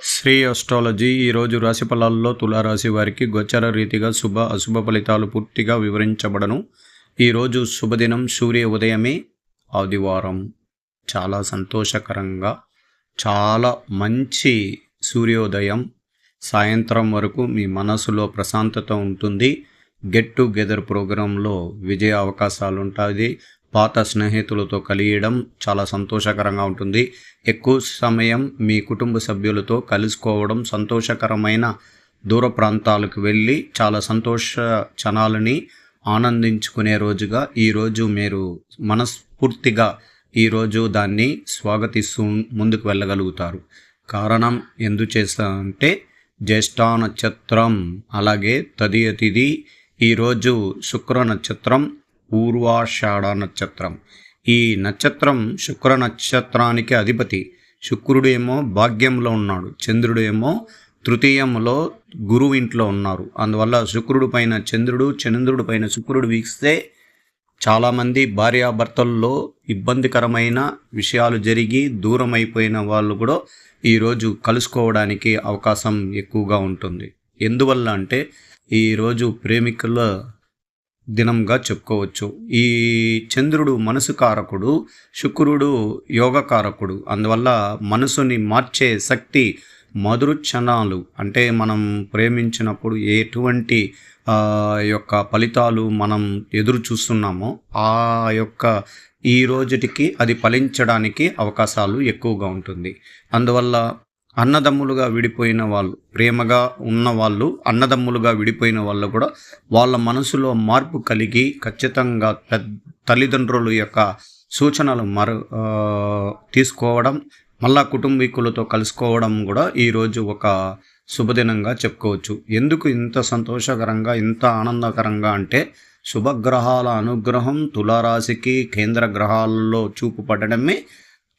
Shri astrology ఈరోజు రాశి ఫలాల్లో తులారాశి వారికి గోచర రీతిగా శుభ అశుభ ఫలితాలు పూర్తిగా వివరించబడను. ఈరోజు శుభదినం సూర్య ఉదయమే ఆదివారం. చాలా సంతోషకరంగా చాలా మంచి సూర్యోదయం. సాయంత్రం వరకు మీ మనసులో ప్రశాంతత ఉంటుంది. గెట్ టుగెదర్ ప్రోగ్రాంలో విజయ అవకాశాలు ఉంటుంది పాత స్నేహితులతో కలియడం చాలా సంతోషకరంగా ఉంటుంది. ఎక్కువ సమయం మీ కుటుంబ సభ్యులతో కలుసుకోవడం సంతోషకరమైన దూర ప్రాంతాలకు వెళ్ళి చాలా సంతోష క్షణాలని ఆనందించుకునే రోజుగా ఈరోజు మీరు మనస్ఫూర్తిగా ఈరోజు దాన్ని స్వాగతిస్తూ ముందుకు వెళ్ళగలుగుతారు. కారణం ఎందుచేస్తా అంటే జ్యేష్ఠ నక్షత్రం అలాగే తదియ తిథి ఈరోజు శుక్ర నక్షత్రం పూర్వాషాఢ నక్షత్రం. ఈ నక్షత్రం శుక్ర నక్షత్రానికి అధిపతి. శుక్రుడు ఏమో భాగ్యంలో ఉన్నాడు. చంద్రుడేమో తృతీయంలో గురువు ఇంట్లో ఉన్నారు. అందువల్ల శుక్రుడు పైన చంద్రుడు చంద్రుడు పైన శుక్రుడు వీక్షిస్తే చాలామంది భార్యాభర్తల్లో ఇబ్బందికరమైన విషయాలు జరిగి దూరం అయిపోయిన వాళ్ళు కూడా ఈరోజు కలుసుకోవడానికి అవకాశం ఎక్కువగా ఉంటుంది. ఎందువల్ల అంటే ఈరోజు ప్రేమికుల దినంగా చెప్పుకోవచ్చు. ఈ చంద్రుడు మనసు కారకుడు శుక్రుడు యోగకారకుడు అందువల్ల మనసుని మార్చే శక్తి మధుర క్షణాలు అంటే మనం ప్రేమించినప్పుడు ఎటువంటి యొక్క ఫలితాలు మనం ఎదురు చూస్తున్నామో ఆ యొక్క ఈ రోజుటికి అది ఫలించడానికి అవకాశాలు ఎక్కువగా ఉంటుంది. అందువల్ల అన్నదమ్ములుగా విడిపోయిన వాళ్ళు ప్రేమగా ఉన్న వాళ్ళు అన్నదమ్ములుగా విడిపోయిన వాళ్ళు కూడా వాళ్ళ మనసులో మార్పు కలిగి ఖచ్చితంగా తల్లిదండ్రుల యొక్క సూచనలు మరు తీసుకోవడం మళ్ళా కుటుంబీకులతో కలుసుకోవడం కూడా ఈరోజు ఒక శుభదినంగా చెప్పుకోవచ్చు. ఎందుకు ఇంత సంతోషకరంగా ఇంత ఆనందకరంగా అంటే శుభగ్రహాల అనుగ్రహం తులారాశికి కేంద్ర గ్రహాలలో చూపు పడడమే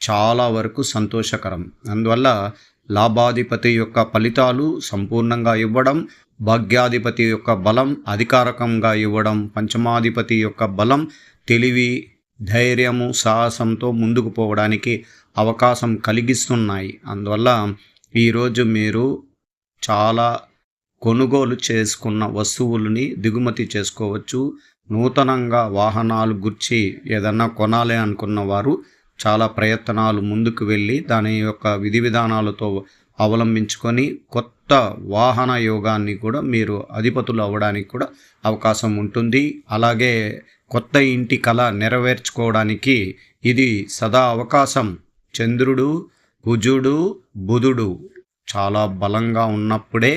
చాలా వరకు సంతోషకరం. అందువల్ల లాభాధిపతి యొక్క ఫలితాలు సంపూర్ణంగా ఇవ్వడం భాగ్యాధిపతి యొక్క బలం అధికారకంగా ఇవ్వడం పంచమాధిపతి యొక్క బలం తెలివి ధైర్యము సాహసంతో ముందుకు పోవడానికి అవకాశం కలిగిస్తున్నాయి. అందువల్ల ఈరోజు మీరు చాలా కొనుగోలు చేసుకున్న వస్తువులని దిగుమతి చేసుకోవచ్చు. నూతనంగా వాహనాలు గుర్చి ఏదన్నా కొనాలి అనుకున్న వారు చాలా ప్రయత్నాలు ముందుకు వెళ్ళి దాని యొక్క విధి విధానాలతో అవలంబించుకొని కొత్త వాహన యోగాన్ని కూడా మీరు అధిపతులు అవ్వడానికి కూడా అవకాశం ఉంటుంది. అలాగే కొత్త ఇంటి కళ నెరవేర్చుకోవడానికి ఇది సదా అవకాశం. చంద్రుడు కుజుడు బుధుడు చాలా బలంగా ఉన్నప్పుడే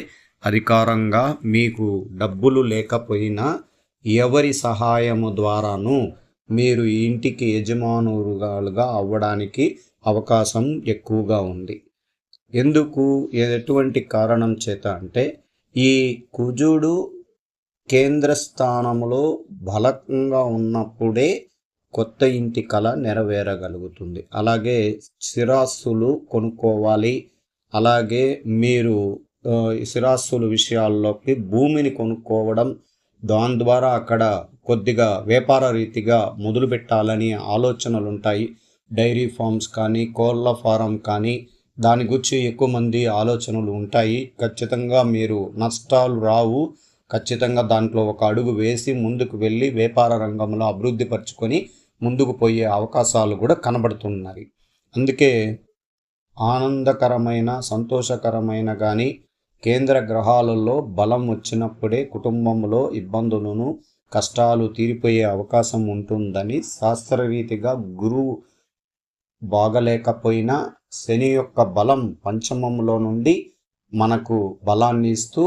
అధికారంగా మీకు డబ్బులు లేకపోయినా ఎవరి సహాయము ద్వారాను మీరు ఇంటికి యజమానులుగా అవ్వడానికి అవకాశం ఎక్కువగా ఉంది. ఎందుకు? ఎటువంటి కారణం చేత అంటే ఈ కుజుడు కేంద్ర స్థానంలో బలంగా ఉన్నప్పుడే కొత్త ఇంటి కళ నెరవేరగలుగుతుంది. అలాగే స్థిరాస్తులు కొనుక్కోవాలి. అలాగే మీరు స్థిరాస్తుల విషయాల్లోకి భూమిని కొనుక్కోవడం దాని ద్వారా అక్కడ కొద్దిగా వ్యాపార రీతిగా మొదలు పెట్టాలని డైరీ ఫార్మ్స్ కానీ కోళ్ళ ఫారం కానీ దాని గురించి ఎక్కువ మంది ఆలోచనలు ఉంటాయి. ఖచ్చితంగా మీరు నష్టాలు రావు. ఖచ్చితంగా దాంట్లో ఒక అడుగు వేసి ముందుకు వెళ్ళి వ్యాపార రంగంలో అభివృద్ధి పరుచుకొని ముందుకు పోయే అవకాశాలు కూడా కనబడుతున్నాయి. అందుకే ఆనందకరమైన సంతోషకరమైన కానీ కేంద్ర గ్రహాలలో బలం వచ్చినప్పుడే కుటుంబంలో ఇబ్బందులను కష్టాలు తీరిపోయే అవకాశం ఉంటుందని శాస్త్రరీతిగా గురువు బాగలేకపోయినా శని యొక్క బలం పంచమంలో నుండి మనకు బలాన్ని ఇస్తూ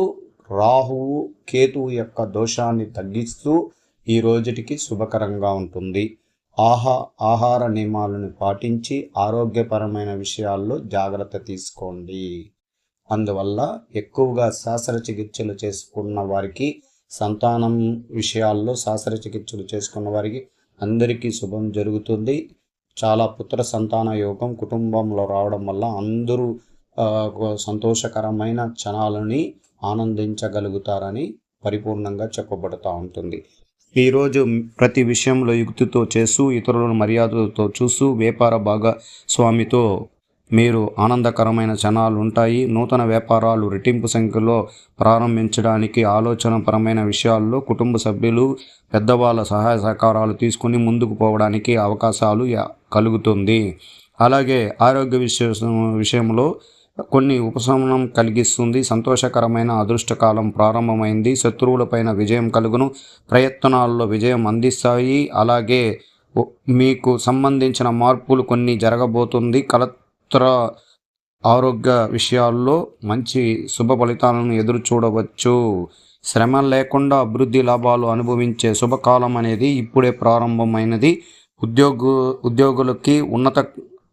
రాహువు కేతువు యొక్క దోషాన్ని తగ్గిస్తూ ఈ రోజుటికి శుభకరంగా ఉంటుంది. ఆహా ఆహార నియమాలను పాటించి ఆరోగ్యపరమైన విషయాల్లో జాగ్రత్త తీసుకోండి. అందువల్ల ఎక్కువగా శస్త్రచికిత్సలు చేసుకున్న వారికి సంతానం విషయాల్లో శస్త్రచికిత్సలు చేసుకున్న వారికి అందరికీ శుభం జరుగుతుంది. చాలా పుత్ర సంతాన యోగం కుటుంబంలో రావడం వల్ల అందరూ సంతోషకరమైన క్షణాలని ఆనందించగలుగుతారని పరిపూర్ణంగా చెప్పబడుతూ ఉంటుంది. ఈరోజు ప్రతి విషయంలో యుక్తితో చేస్తూ ఇతరులను మర్యాదతో చూస్తూ వ్యాపార భాగస్వామితో మీరు ఆనందకరమైన క్షణాలు ఉంటాయి నూతన వ్యాపారాలు రెట్టింపు సంఖ్యలో ప్రారంభించడానికి ఆలోచనపరమైన విషయాల్లో కుటుంబ సభ్యులు పెద్దవాళ్ళ సహాయ సహకారాలు తీసుకుని ముందుకు పోవడానికి అవకాశాలు కలుగుతుంది. అలాగే ఆరోగ్య విషయ విషయంలో కొన్ని ఉపశమనం కలిగిస్తుంది. సంతోషకరమైన అదృష్టకాలం ప్రారంభమైంది. శత్రువులపైన విజయం కలుగును. ప్రయత్నాల్లో విజయం అందిస్తాయి. అలాగే మీకు సంబంధించిన మార్పులు కొన్ని జరగబోతుంది. కల ఇతర ఆరోగ్య విషయాల్లో మంచి శుభ ఫలితాలను ఎదురు చూడవచ్చు. శ్రమ లేకుండా అభివృద్ధి లాభాలు అనుభవించే శుభకాలం అనేది ఇప్పుడే ప్రారంభమైనది. ఉద్యోగు ఉద్యోగులకి ఉన్నత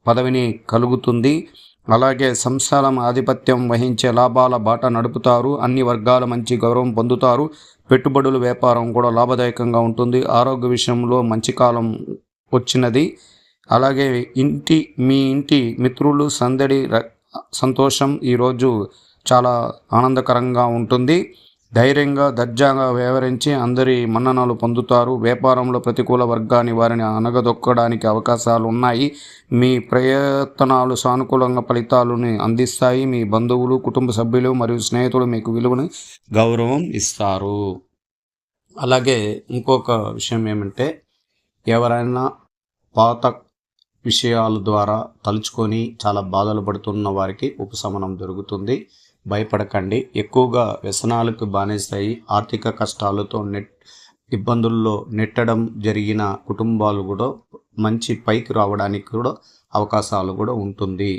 పదవిని కలుగుతుంది. అలాగే సంస్థలం ఆధిపత్యం వహించే లాభాల బాట నడుపుతారు. అన్ని వర్గాల మంచి గౌరవం పొందుతారు. పెట్టుబడుల వ్యాపారం కూడా లాభదాయకంగా ఉంటుంది. ఆరోగ్య విషయంలో మంచి కాలం వచ్చినది. అలాగే ఇంటి మీ ఇంటి మిత్రులు సందడి ర- సంతోషం ఈరోజు చాలా ఆనందకరంగా ఉంటుంది. ధైర్యంగా దర్జాగా వ్యవహరించి అందరి మన్ననలు పొందుతారు. వ్యాపారంలో ప్రతికూల వర్గాన్ని వారిని అనగదొక్కడానికి అవకాశాలు ఉన్నాయి. మీ ప్రయత్నాలు సానుకూలంగా ఫలితాలను అందిస్తాయి. మీ బంధువులు కుటుంబ సభ్యులు మరియు స్నేహితులు మీకు విలువను గౌరవం ఇస్తారు. అలాగే ఇంకొక విషయం ఏమంటే ఎవరైనా పాత విషయాల ద్వారా తలుచుకొని చాలా బాధలు పడుతున్న వారికి ఉపశమనం దొరుకుతుంది. భయపడకండి. ఎక్కువగా వ్యసనాలకు బానేస్తాయి ఆర్థిక కష్టాలతో నెట్ ఇబ్బందుల్లో నెట్టడం జరిగిన కుటుంబాలు కూడా మంచి పైకి రావడానికి కూడా అవకాశాలు కూడా ఉంటుంది.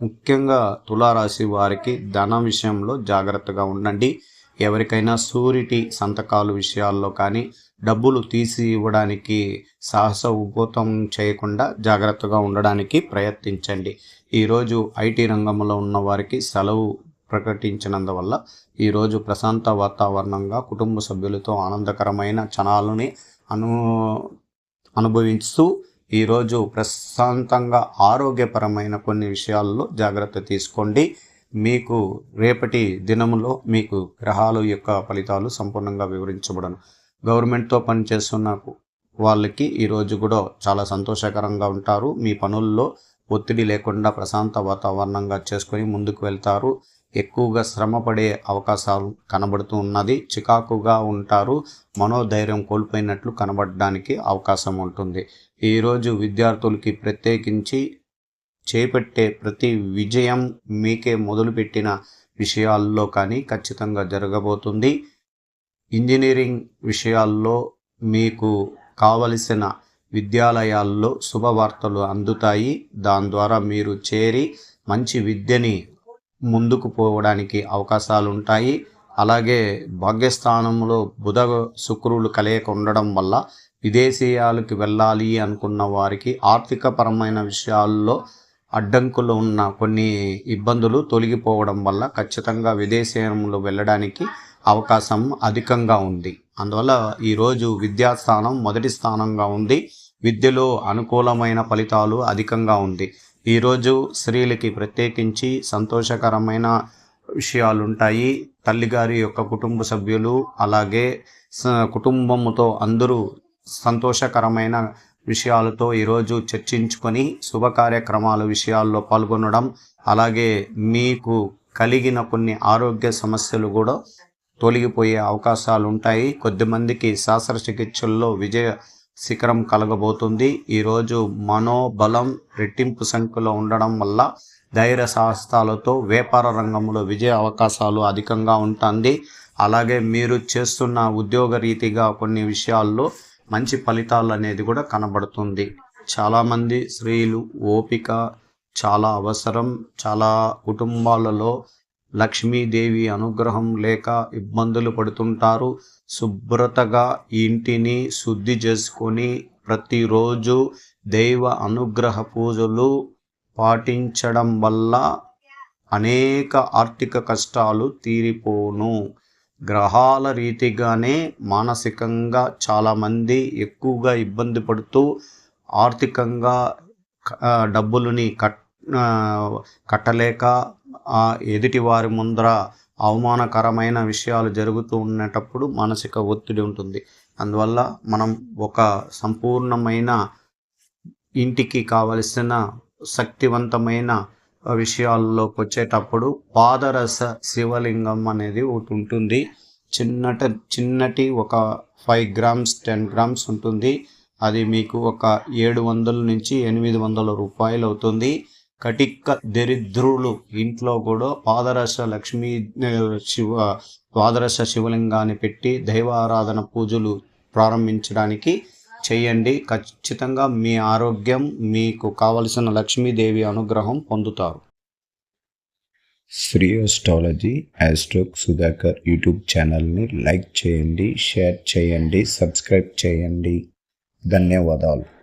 ముఖ్యంగా తులారాశి వారికి ధన విషయంలో జాగ్రత్తగా ఉండండి. ఎవరికైనా సూరిటీ సంతకాలు విషయాల్లో కానీ డబ్బులు తీసి ఇవ్వడానికి సాహస ఉపోతం చేయకుండా జాగ్రత్తగా ఉండడానికి ప్రయత్నించండి. ఈరోజు ఐటీ రంగంలో ఉన్న వారికి సెలవు ప్రకటించినందువల్ల ఈరోజు ప్రశాంత వాతావరణంగా కుటుంబ సభ్యులతో ఆనందకరమైన క్షణాలని అను అనుభవిస్తూ ఈరోజు ప్రశాంతంగా ఆరోగ్యపరమైన కొన్ని విషయాల్లో జాగ్రత్త తీసుకోండి. మీకు రేపటి దినములో మీకు గ్రహాలు యొక్క ఫలితాలు సంపూర్ణంగా వివరించబడను. గవర్నమెంట్తో పనిచేస్తున్న వాళ్ళకి ఈరోజు కూడా చాలా సంతోషకరంగా ఉంటారు. మీ పనుల్లో ఒత్తిడి లేకుండా ప్రశాంత వాతావరణంగా చేసుకొని ముందుకు వెళ్తారు. ఎక్కువగా శ్రమపడే అవకాశాలు కనబడుతూ ఉన్నది. చికాకుగా ఉంటారు. మనోధైర్యం కోల్పోయినట్లు కనబడడానికి అవకాశం ఉంటుంది. ఈరోజు విద్యార్థులకి ప్రత్యేకించి చేపట్టే ప్రతి విజయం మీకే మొదలుపెట్టిన విషయాల్లో కానీ ఖచ్చితంగా జరగబోతుంది. ఇంజనీరింగ్ విషయాల్లో మీకు కావలసిన విద్యాలయాల్లో శుభవార్తలు అందుతాయి. దాని ద్వారా మీరు చేరి మంచి విద్యని ముందుకు పోవడానికి అవకాశాలు ఉంటాయి అలాగే భాగ్యస్థానంలో బుధ శుక్రులు కలయిక ఉండడం వల్ల విదేశీయాలకు వెళ్ళాలి అనుకున్న వారికి ఆర్థికపరమైన విషయాల్లో అడ్డంకులు ఉన్న కొన్ని ఇబ్బందులు తొలగిపోవడం వల్ల ఖచ్చితంగా విదేశీయంలో వెళ్ళడానికి అవకాశం అధికంగా ఉంది. అందువల్ల ఈరోజు విద్యాస్థానం మొదటి స్థానంగా ఉంది. విద్యలో అనుకూలమైన ఫలితాలు అధికంగా ఉంది. ఈరోజు స్త్రీలకి ప్రత్యేకించి సంతోషకరమైన విషయాలు ఉంటాయి తల్లిగారి యొక్క కుటుంబ సభ్యులు అలాగే స- కుటుంబముతో అందరూ సంతోషకరమైన విషయాలతో ఈరోజు చర్చించుకొని శుభ కార్యక్రమాల విషయాల్లో పాల్గొనడం అలాగే మీకు కలిగిన కొన్ని ఆరోగ్య సమస్యలు కూడా తొలగిపోయే అవకాశాలు ఉంటాయి కొద్దిమందికి శస్త్రచికిత్సల్లో విజయ శిఖరం కలగబోతుంది. ఈరోజు మనోబలం రెట్టింపు సంఖ్యలో ఉండడం వల్ల ధైర్య సాహసాలతో వ్యాపార రంగంలో విజయ అవకాశాలు అధికంగా ఉంటుంది. అలాగే మీరు చేస్తున్న ఉద్యోగ రీతిగా కొన్ని విషయాల్లో మంచి ఫలితాలు అనేది కూడా కనబడుతుంది. చాలామంది స్త్రీలు ఓపిక చాలా అవసరం. చాలా కుటుంబాలలో లక్ష్మీదేవి అనుగ్రహం లేక ఇబ్బందులు పడుతుంటారు. శుభ్రతగా ఇంటిని శుద్ధి చేసుకొని ప్రతిరోజు దైవ అనుగ్రహ పూజలు పాటించడం వల్ల అనేక ఆర్థిక కష్టాలు తీరిపోను. గ్రహాల రీతిగానే మానసికంగా చాలామంది ఎక్కువగా ఇబ్బంది పడుతూ ఆర్థికంగా డబ్బులని కట్ కట్టలేక ఎదుటి వారి ముందర అవమానకరమైన విషయాలు జరుగుతూ ఉండేటప్పుడు మానసిక ఒత్తిడి ఉంటుంది. అందువల్ల మనం ఒక సంపూర్ణమైన ఇంటికి కావలసిన శక్తివంతమైన విషయాల్లోకి వచ్చేటప్పుడు పాదరస శివలింగం అనేది ఒకటి ఉంటుంది. చిన్నట చిన్నటి ఒక ఫైవ్ గ్రామ్స్ టెన్ గ్రామ్స్ ఉంటుంది. అది మీకు ఒక ఏడు వందల నుంచి ఎనిమిది వందల రూపాయలు అవుతుంది. కటిక్క దరిద్రులు ఇంట్లో కూడా పాదరస లక్ష్మీ శివ పాదరస శివలింగాన్ని పెట్టి దైవారాధన పూజలు ప్రారంభించడానికి చేయండి. ఖచ్చితంగా మీ ఆరోగ్యం మీకు కావలసిన లక్ష్మీదేవి అనుగ్రహం పొందుతారు. శ్రీ అస్ట్రాలజీ యాస్ట్రోక్ సుధాకర్ యూట్యూబ్ ఛానల్ని లైక్ చేయండి షేర్ చేయండి సబ్స్క్రైబ్ చేయండి. ధన్యవాదాలు.